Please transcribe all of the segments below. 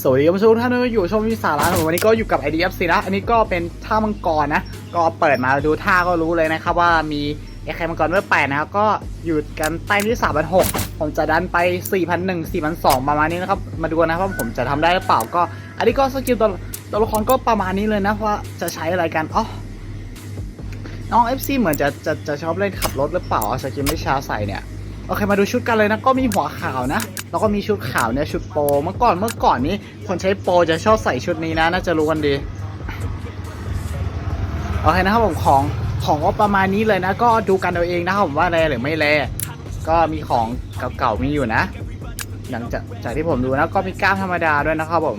สวัสดีคุณผู้ชมทุกท่านที่อยู่ชมวิสาระของวันนี้ก็อยู่กับ IDFC นะอันนี้ก็เป็นท่ามังกรนะ ก็เปิดมาดูท่าก็รู้เลยนะครับว่ามีไอ้ไข่มังกรเวอร์แปดนะครับก็อยู่กันใต้ที่3 6 0 0ผมจะดันไป4,001 4,002ประมาณนี้นะครับ มาดูนะครับว่าผมจะทำได้หรือเปล่าก็ อันนี้ก็สกิลตัวตัวละครก็ประมาณนี้เลยนะว่าจะใช้อะไรกันอ๋อน้อง FC เหมือนจะจะจะชอบเล่นขับรถหรือเปล่าเอาสกิลไม่ชาใส่เนี่ย โอเคมาดูชุดกันเลยนะก็มีหัวขาวนะ แล้วก็มีชุดขาวเนี่ยชุดโปรเมื่อก่อนเมื่อก่อนนี้คนใช้โปจะชอบใส่ชุดนี้นะน่าจะรู้กันดีโอเคนะครับผมของของก็ประมาณนี้เลยนะ ก็ดูกันเอาเองนะครับผมว่าแรหรือไม่แรก็มีของเก่าๆมีอยู่นะ หลังจากจากที่ผมดูนะก็มีกล้ามธรรมดาด้วยนะครับผม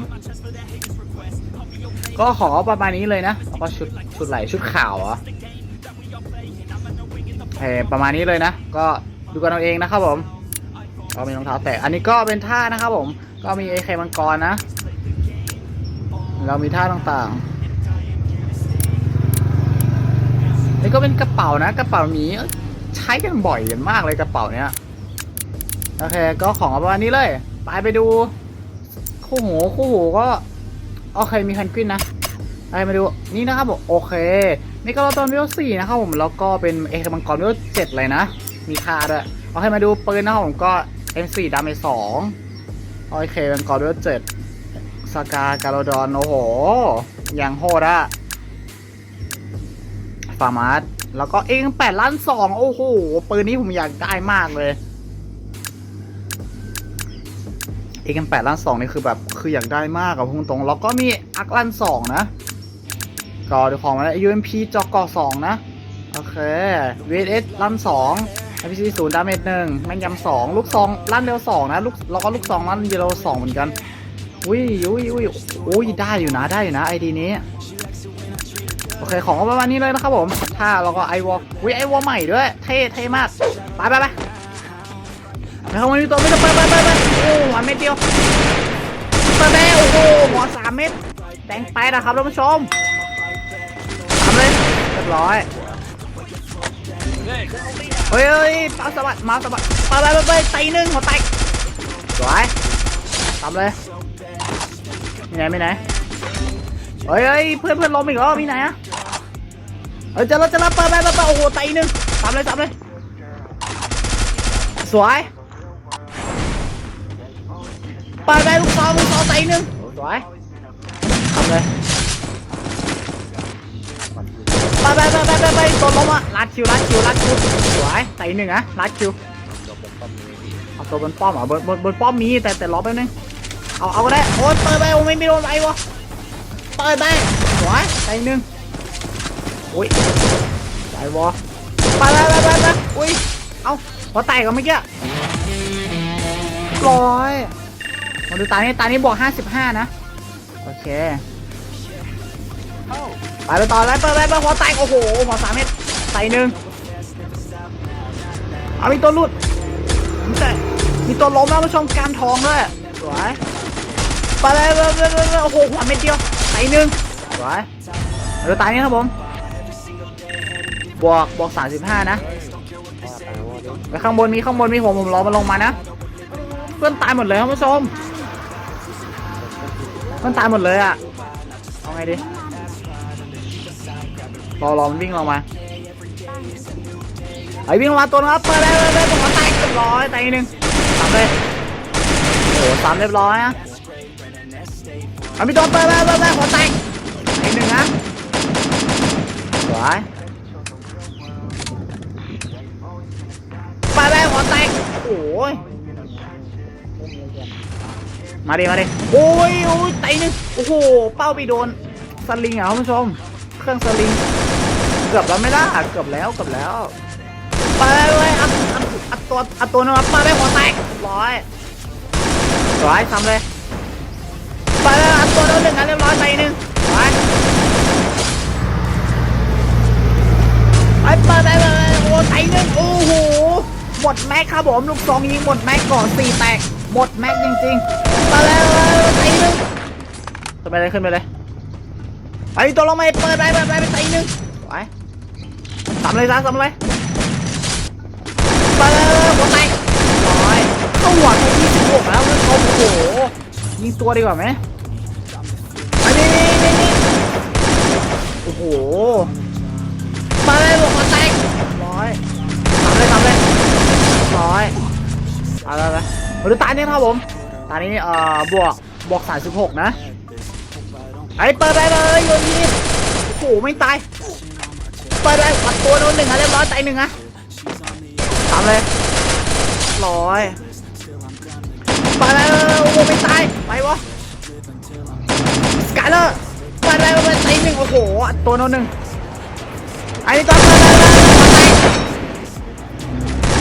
ก็ของก็ประมาณนี้เลยนะแล้วก็ชุดชุดไหลชุดขาวเอะเออประมาณนี้เลยนะ ก็ ดูกันเอาเองนะครับผมก็มีรองเท้าแตะอันนี้ก็เป็นท่านะครับผม ก็มีเอเคมังกรนะ เรามีท่าต่างๆนี่ก็เป็นกระเป๋านะ กระเป๋านี้ใช้กันบ่อยกันมากเลยกระเป๋าเนี้ยโอเค ก็ของประมาณนี้เลย ไปไปดู คู่หูคู่หูก็โอเคมีแพนกวินนะไปมาดูนี่นะครับผมโอเค นี่ก็เราตอนวิวสี่นะครับผมแล้วก็เป็นเอคมังกรวิวเจ็ดเลยนะ มีค่าด้วยโอเคมาดูปืนนะผมก็ M4 ดาเมจสองโอเคมังกรวิวเจ็ดสกาการโดอนโอ้โหอย่างโหดอะฟาร์มาร์แล้วก็เองแปดล้านสองโอ้โห ปืนนี้ผมอยากได้มากเลยเอ็กแปดล้านสองนี่คือแบบคืออยากได้มากอะพุ่งตรง แล้วก็มีอักล้านสองนะก็ดูของมาแล้ว UMP จอกอสองนะ โอเค VS ล้านสอง IPC ศูนย์ดาเมจหนึ่งแม่นยำสองลูกซองล้านเร็วสองนะลูกแล้วก็ลูกซองล้านเร็วสองเหมือนกันอุ้ยอุ้ยอุ้ยอุ้ยได้อยู่นะได้อยู่นะไอดีนี้โอเคของก็ประมาณนี้เลยนะครับผมถ้าเราก็ไอวอลอุ้ยไอวอลใหม่ด้วยเท่เท่มากไปไปไปแล้วมันมีตัวไม่ต้องไปไปไปไปโอ้หัวเม็ดเดียวเปิดแม่โอ้โหหัวสามเม็ดแดงไปนะครับท่านผู้ชมทำเลยเรียบร้อย เฮ้ยเฮ้ยมาสะบัดมาสะบัดไปไปไปไปตีหนึ่งหัวแตกสวยทำเลยมีไหนมีไหนเฮ้ยเฮ้ยเพื่อนเพื่อนล้มอีกแล้วมีไหนอะเฮ้ยจะรับจะรับไปไปไปไปโอ้โหตีหนึ่งทำเลยทำเลยสวยไปไปลูกซองลูกซองตีหนึ่งสวยทำเลย ไปไปไปไปไปไปตัวล้มอะลัดคิวลัดคิวลัดคิวสวยตีหนึ่งอะลัดคิวเอาตัวบนป้อมอะบนบนบนป้อมมีแต่แต่ล้อแป๊บนึงเอาเอาก็ได้โอ้ยเปิดไปโอ้ไม่ไม่โดนไปวะเปิดไปสวยตีหนึ่งอุ้ยไปวะไปไปไปไปไปอุ้ยเอาพอแตกกันเมื่อกี้ร้อยมาดูตานี้ตานี้บวก55นะโอเค ไปไปต่อเลยเปิดไปเปิดหัวแตกโอ้โหหัวสามเม็ดใส่หนึ่งเอามีตัวลุดมีแต่มีตัวล้มแล้วผู้ชมการทองด้วยสวยไปเลยไปเลยไปโอ้โหหัวเม็ดเดียวใส่หนึ่งสวยมาตานี้ครับผมบวกบวก35นะไปข้างบนมีข้างบนมีผมผมรอมันลงมานะ เพื่อนตายหมดเลยครับผู้ชมมันตายหมดเลยอะเอาไงดี รอรอมันวิ่งลงมาไอ้วิ่งลงมาตัวนะครับเปิดเลยเลยผมตายเรียบร้อยตายอีกหนึ่งสามเลยโอ้โหสามเรียบร้อยนะเอาพี่ตัวเปิดเลยเปิดเลยหัวแตกอีกหนึ่งนะสวยไปเลยหัวแตกโอ้ยมาดิมาดิโอ้ยโอ้ยไตหนึงโอ้โห เป้าไปโดนสลิงอะคุณผู้ชม เครื่องสลิง กือบแล้วไม่ได้เกือบแล้วเกือบแล้วไปเลยอัดอัดอัดตัวอัดตัวนึงมาไปหัวแตกร้อยร้อยทำเลยไปเลยอัดตัวนึงหนึ่งอันเรียบร้อยไตหนึ่งไปไปไปไปไปโอ้ไตหนึ่งโอ้โหหมดแม็กครับผมลูกซองยิงหมดแม็กก่อนสี่แตกหมดแม็กจริงๆมาแล้วตีหนึ่งขึ้นไปเลยขึ้นไปเลยไปตัวลงมาเปิดไปเปิดไปไปตีหนึ่งไป ทำเลยซะทำเลยไปเลยหัวแตกร้อยเข้าหัวแค่ยี่สิบหกแล้วคุณผู้ชมโอ้โหยิงตัวดีกว่าไหมอันนี้นี่นี่นี่โอ้โหมาเลยบอกมาแตกร้อยทำเลยทำเลยร้อยเอาละไรมาดูตาเนี่ยครับผมตานี้เอ่อบวกบวกสามสิบหกนะไอ้เปิดไปเลยโยนทีโอ้โหไม่ตาย เปิดไปอัดตัวโดนหนึ่งอะเรียบร้อยตายหนึ่งอะทำเลยร้อยไปไปไปไปโอ้โหไม่ตายไปวะกายเลอร์ไปไปไปไปตายหนึ่งโอ้โหตัวโดนหนึ่งไอ้นี่ตัวไปไปไปหัวแตก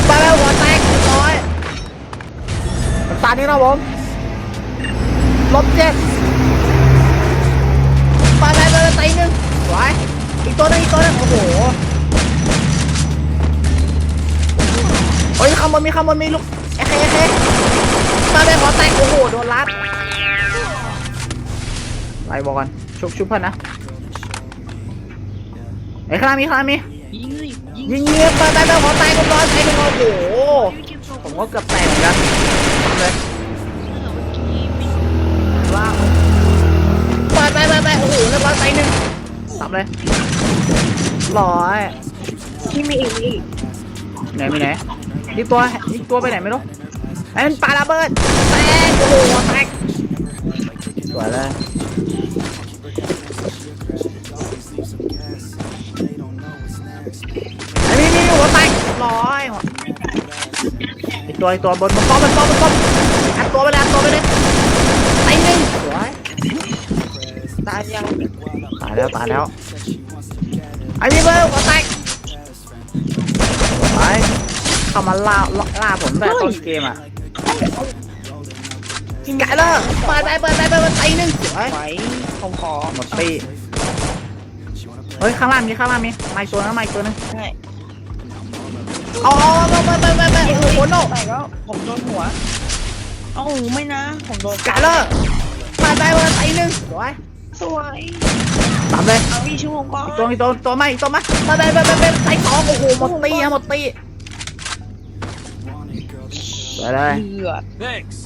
ไปไปหัวแตกเรียบร้อยตานี้นะผมลบเจ็ดไปไปไปไปตีหนึ่งสวย อีกตัวหนึงอีกตัวหนึงโอ้โหโอ้ยข้างบนมีข้างบนมีลูกเอ๊ะเอ๊ะเอ๊ะมาไปขอแตกโอ้โหโดนรัดไล่บอกกันชุบชุบเพื่อนนะไอ้ยข้างล่างมีข้างล่างมียิงสิยิงยิงเงียบไปไปไปขอแตกเรียบร้อยแตกหนึ่งโอ้โหเก็บศพผมก็เกือบแตกเหมือนกันทำเลย เลยร้อยที่มีอีกมีอีกไหนมีไหนอีกตัวอีกตัวไปไหนไม่รู้ไอ้มันปาระเบิดแตกโอ้โหแตกสวยเลยไอ้นี่นี่หัวแตกร้อยหัวอีกตัวอีกตัวบนบนป้อมบนป้อมบนป้อมอัดตัวไปเลยอัดตัวไปเลยไอ้หนึ่งสวยตายยังตายแล้วตายแล้วไอ้นี่เบอร์หัวแตกไปเข้ามาล่าล่าผมแบบต้นเกมอะกินไก่เลยเปิดไปเปิดไปเปิดไปตีหนึ่งสวยไหวผมขอหมดตีเฮ้ยข้างล่างมีข้างล่างมีไม้ตัวนึงไม้ตัวนึงใช่เอาเอาเอาไปไปไปไปโอ้โหโนไปแล้วผมโดนหัวเอ้าไม่นะผมโดนไก่เลยเปิดไปเปิดตีหนึ่งสวย สวยตามเลยเอาพี่ชูก่อนอีกตัวอีกตัวตัวไม่อีกตัวมาเปิดไปเปิดไปเปิดไปตีสองโอ้โหหมดตีฮะหมดตีสวยเลยเลือด Thanks.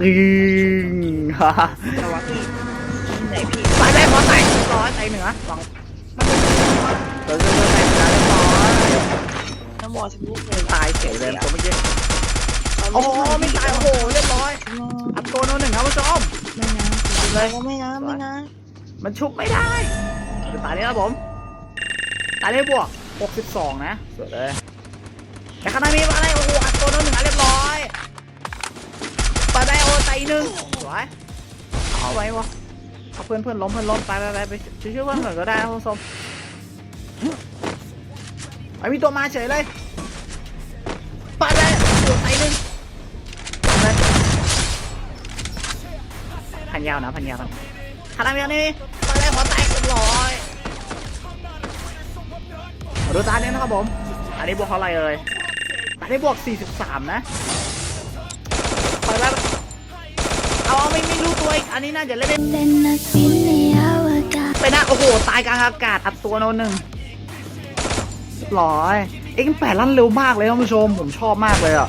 ตึงฮ่าฮ่าแต่ว่าพี่ที่ไหนพี่ไปไปขอแตกร้อยตีหนึ่งอะสองเติมเติมเติมแตกเรียบร้อยน้ำบอลสมุกเลยตายเฉยเลยตัวเมื่อกี้ โอ้โหไม่ตายโอ้โหเรียบร้อย อัดตัวโนหนึ่งครับผู้ชมไม่นะเลยไม่นะไม่นะมันชุบไม่ได้ดูตานี้ครับผมตานี้บวก 62 นะสวยเลยแต่ข้างในมีอะไรโอ้โหอัดตัวโนหนึ่งอันเรียบร้อยปาได้โอไตหนึ่งสวยเอาไว้วะเอาเพื่อนเพื่อนล้มเพื่อนล้มไปไปไปไปช่วยช่วยเพื่อนก่อนก็ได้นะคุณผู้ชมไอ้มีตัวมาเฉยเลย นยาวนะพันยาวนะขนาดนี้นี่ไปเลยหัวแตกเรียบร้อยมาดูตาเนี้ยนะครับผม อันนี้บวกเท่าไหร่เลยอันนี้บวก 43 นะไปแล้วเอาเอาไม่ไม่รู้ตัวอีก อันนี้น่าจะเล่นได้เป็นนักบินในอวกาศไปนะโอ้โห ตายกลางอากาศอัดตัวโนหนึ่งเรียบร้อย เอ็กแปดลั่นเร็วมากเลยท่านผู้ชม ผมชอบมากเลยอะ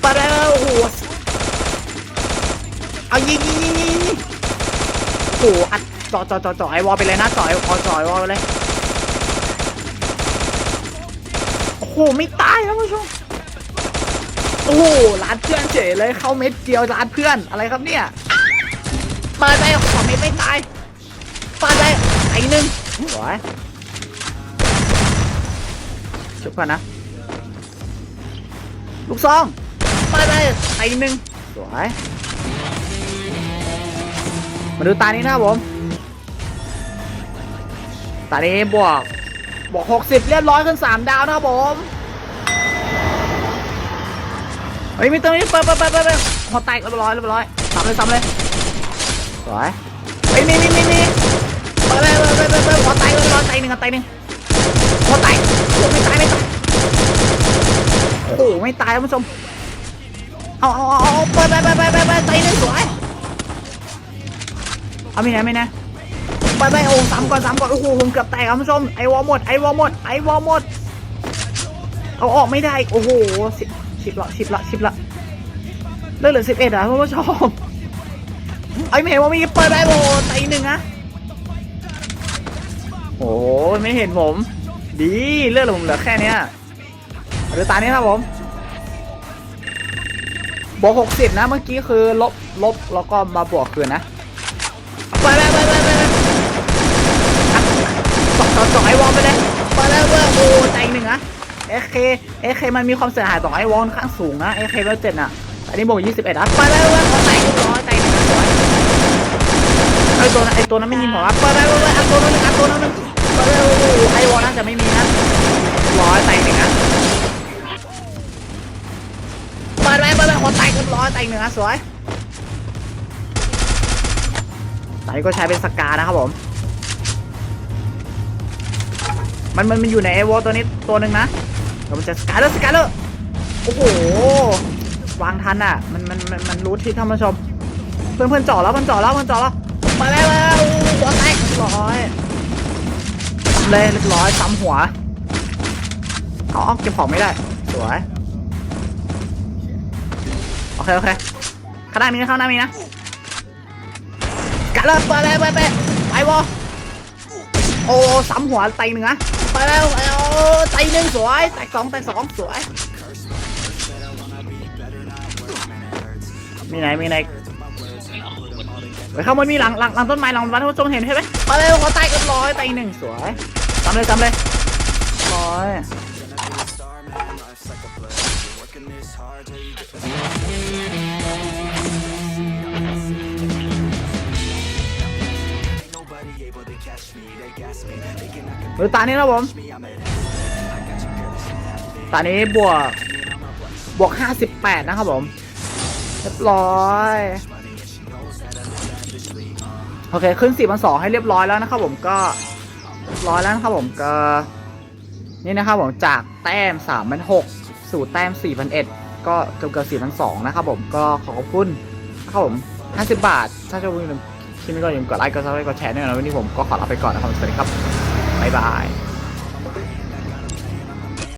ไปแล้วโอ้โห เอายิงยิงยิงยิงยิงโอ้โหอัดจ่อจ่อจ่อจ่อไอวอลไปเลยนะจ่อไอวอลจ่อไอวอลไปเลยโอ้โหไม่ตายนะผู้ชมโอ้โหร้านเพื่อนเฉยเลยเข้าเม็ดเดียวร้านเพื่อนอะไรครับเนี่ยมาได้ขอเม็ดไม่ตายปาได้ไอหนึ่งสวยชุบกันนะลูกซองปาได้ไอหนึ่งสวย มาดูตานี้นะครับผม ตานี้บวกบวก60 เรียบร้อยขึ้น 3 ดาวนะครับผมเฮ้ยมีตัวนี้เปิดเปิดเปิดเปิดหัวแตกเรียบร้อยเรียบร้อยซ้ำเลยซ้ำเลยสวยเฮ้ยมีมีมีมีเปิดเลยเปิดเปิดเปิดเปิดหัวแตกเรียบร้อยแตกหนึ่งกันแตกหนึ่งหัวแตกไม่ตายไม่ตายโอ้ไม่ตายท่านผู้ชมเอาเอาเอาเอาเปิดไปไปไปไปไปแตกหนึ่งสวย เอาไม่นะไม่นะไปไปโอ้สามก่อนสามก่อนโอ้โหผมเกือบแตกครับผู้ชมไอวอลหมดไอวอลหมดไอวอลหมดเอาออกไม่ได้โอ้โหสียชิบละชิบละชิบละเลือดเหลือสิบเอ็ดอะคุณผู้ชมไอไม่เห็นว่ามีเปิดได้โบตีหนึ่งอะโอ้ไม่เห็นผม ดีเลือดผมเหลือแค่เนี้ยเดี๋ยวตานี้ครับผมบวกหกสิบนะเมื่อกี้คือลบลบแล้วก็มาบวกคืนนะ จ่อจ่อจ่อไอวอลไปเลยไปเลยเว้ยโอ้ใจหนึ่งนะเอเคเอเคมันมีความเสียหายต่อไอวอลค่อนข้างสูงนะเอเคเวลเจ็ดอะอันนี้บวกยี่สิบเอ็ดอะไปเลยเว้ยขอใจเรียบร้อยใจหนึ่งนะสวยไอตัวนั้นไอตัวนั้นไม่ยิงผมอะไปไปไปไปอันตัวนั้นอันตัวนั้นหนึ่งไปเลยโอ้โหไอวอลน่าจะไม่มีนะร้อยใจหนึ่งนะเปิดไปเปิดไปหัวแตกเรียบร้อยแตกหนึ่งนะสวยตอนนี้ก็ใช้เป็นสกานะครับผม มันมันมันอยู่ในไอวอลตัวนี้ตัวหนึ่งนะเดี๋ยวมันจะสกาเลอร์สกาเลอร์โอ้โหวางทันอะ มันมันมันมันรู้ที่ท่านผู้ชม เพื่อนเพื่อนจ่อแล้วมันจ่อแล้วมันจ่อแล้วไปไปไปโอ้โหหัวแตกเรียบร้อยเลยเรียบร้อยซ้ำหัวเอาเอาเก็บของไม่ได้ สวยโอเคโอเคข้างหน้ามีนะข้างหน้ามีนะกัดเลยไปเลยไปไปไปวอโอ้สามหัวไตหนึ่งนะ ไปแล้วไปโอ้ไตหนึ่งสวยไตสองไตสองสวย มีไหน มีไหนไปข้างบนมีหลังหลังหลังต้นไม้หลังบ้านท่านผู้ชมเห็นใช่ไหมไปเลยขอไตกันร้อยไตหนึ่งสวยจำเลยจำเลยร้อย หรือตานี้นะผมตานี้บวกบวก 58 นะครับผม เรียบร้อย โอเค ขึ้น4 2 0 0ให้เรียบร้อยแล้วนะครับผมก็เรียบร้อยแล้วนะครับผมก็ นี่นะครับผมจากแต้ม3 0 0สู่แต้ม4 0 0ก็เกือบเกือบ4 2 0 0นะครับผมก็ขอขอบคุณนะครับผม 50 บาทถ้าชอบค ที่ไม่ก็อย่าลืมกดไลค์กดซับสไครต์กดแชร์ด้วยนะวันนี้ผมก็ขอลาไปก่อนนะครับสวัสดีครับบ๊ายบาย